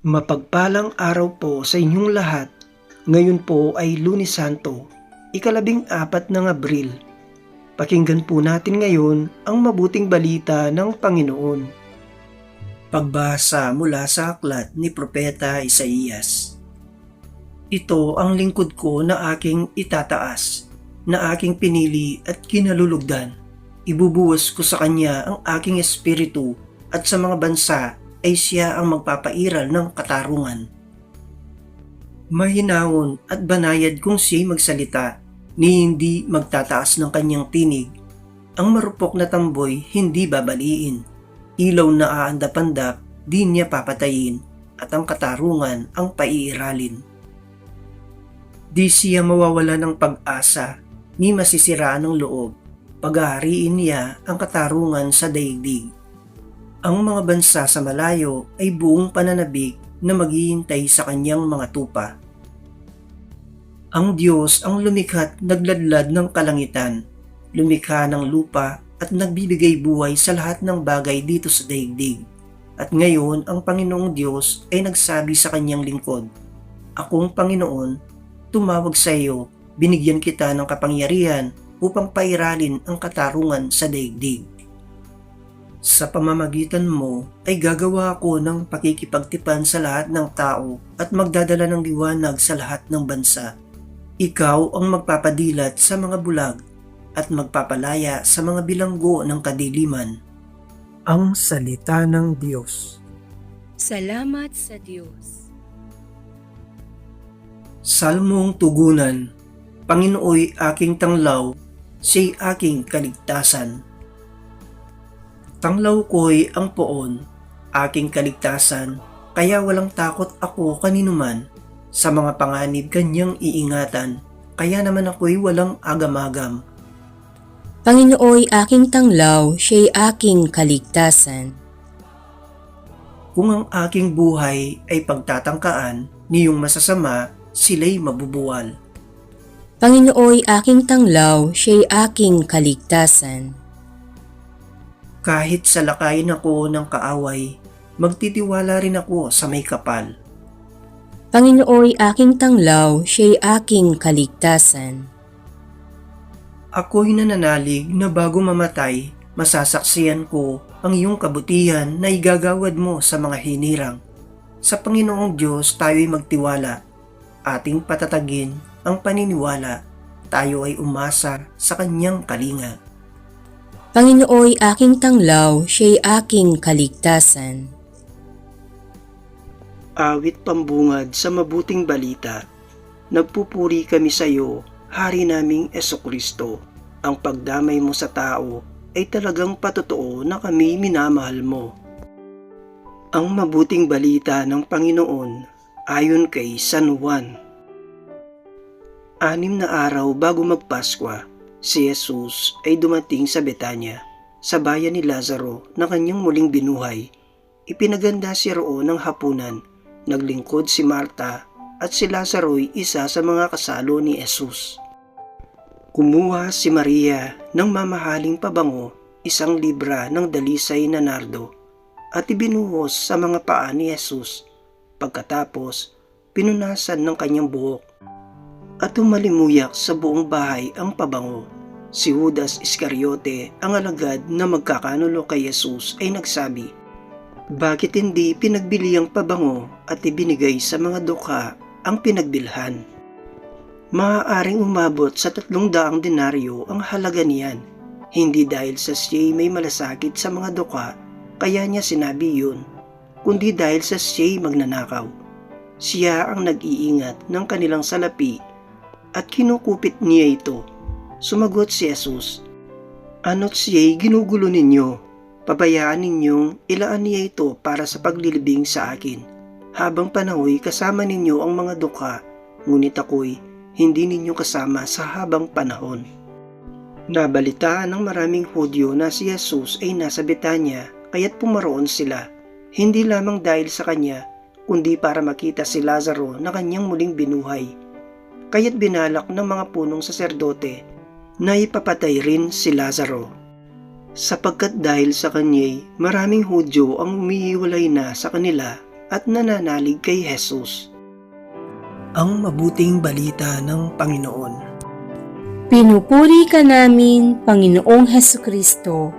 Mapagpalang araw po sa inyong lahat. Ngayon po ay Lunes Santo, ikalabing apat ng Abril. Pakinggan po natin ngayon ang mabuting balita ng Panginoon. Pagbasa mula sa aklat ni Propeta Isaías. Ito ang lingkod ko na aking itataas, na aking pinili at kinalulugdan. Ibubuwas ko sa kanya ang aking espiritu at sa mga bansa ay siya ang magpapairal ng katarungan. Mahinahon at banayad kung siya'y magsalita, ni hindi magtataas ng kanyang tinig. Ang marupok na tamboy hindi babaliin. Ilaw na aandap-andap, di niya papatayin, at ang katarungan ang paiiralin. Di siya mawawala ng pag-asa, ni masisiraan ng loob. Paghahariin niya ang katarungan sa daigdig. Ang mga bansa sa malayo ay buong pananabik na maghihintay sa kanyang mga tupa. Ang Diyos ang lumikha't nagladlad ng kalangitan, lumikha ng lupa at nagbibigay buhay sa lahat ng bagay dito sa daigdig. At ngayon ang Panginoong Diyos ay nagsabi sa kanyang lingkod, Akong Panginoon, tumawag sa iyo, binigyan kita ng kapangyarihan upang pairalin ang katarungan sa daigdig. Sa pamamagitan mo ay gagawa ako ng pakikipagtipan sa lahat ng tao at magdadala ng liwanag sa lahat ng bansa. Ikaw ang magpapadilat sa mga bulag at magpapalaya sa mga bilanggo ng kadiliman. Ang Salita ng Diyos Salamat sa Diyos. Salmong Tugunan Panginooy aking tanglaw, siya'y aking kaligtasan. Tanglaw ko'y ang poon, aking kaligtasan, kaya walang takot ako kaninuman. Sa mga panganib kanyang iingatan, kaya naman ako'y walang agam-agam. Panginooy aking tanglaw, siya'y aking kaligtasan. Kung ang aking buhay ay pagtatangkaan, niyong masasama, sila'y mabubuwal. Panginooy aking tanglaw, siya'y aking kaligtasan. Kahit salakayin ako ng kaaway, magtitiwala rin ako sa may kapal. Panginooy aking tanglaw, siya'y aking kaligtasan. Ako'y nananalig na bago mamatay, masasaksiyan ko ang iyong kabutihan na igagawad mo sa mga hinirang. Sa Panginoong Diyos tayo'y magtiwala, ating patatagin ang paniniwala, tayo ay umasa sa kanyang kalinga. Panginooy aking tanglaw, siya'y aking kaligtasan. Awit pambungad sa mabuting balita, nagpupuri kami sa iyo, Hari naming Eso Kristo. Ang pagdamay mo sa tao ay talagang patotoo na kami minamahal mo. Ang mabuting balita ng Panginoon ayon kay San Juan. Anim na araw bago magpaskwa, si Jesus ay dumating sa Betanya, sa bayan ni Lazaro na kanyang muling binuhay. Ipinaganda si roon ng hapunan, naglingkod si Marta at si Lazaro'y isa sa mga kasalo ni Jesus. Kumuha si Maria ng mamahaling pabango, isang libra ng dalisay na nardo, at ibinuhos sa mga paa ni Jesus. Pagkatapos, pinunasan ng kanyang buhok at umalimuyak sa buong bahay ang pabango. Si Judas Iscariote, ang alagad na magkakanulo kay Jesus ay nagsabi, Bakit hindi pinagbili ang pabango at ibinigay sa mga dukha ang pinagbilhan? Maaaring umabot sa tatlong daang denaryo ang halaga niyan. Hindi dahil sa siya'y may malasakit sa mga dukha, kaya niya sinabi yun, kundi dahil sa siya'y magnanakaw. Siya ang nag-iingat ng kanilang salapi at kinukupit niya ito. Sumagot si Jesus, Ano't siya'y ginugulo ninyo? Pabayaan ninyong ilaan niya ito para sa paglilibing sa akin. Habang panahoy kasama ninyo ang mga dukha, ngunit ako'y hindi ninyo kasama sa habang panahon. Nabalitaan ng maraming Hudyo na si Jesus ay nasa Betanya kaya't pumaroon sila, hindi lamang dahil sa kanya, kundi para makita si Lazaro na kanyang muling binuhay. Kaya't binalak ng mga punong saserdote na ipapatay rin si Lazaro. Sapagkat dahil sa kanya'y maraming Hudyo ang umihiwalay na sa kanila at nananalig kay Jesus. Ang mabuting balita ng Panginoon. Pinupuri ka namin, Panginoong Heso Kristo.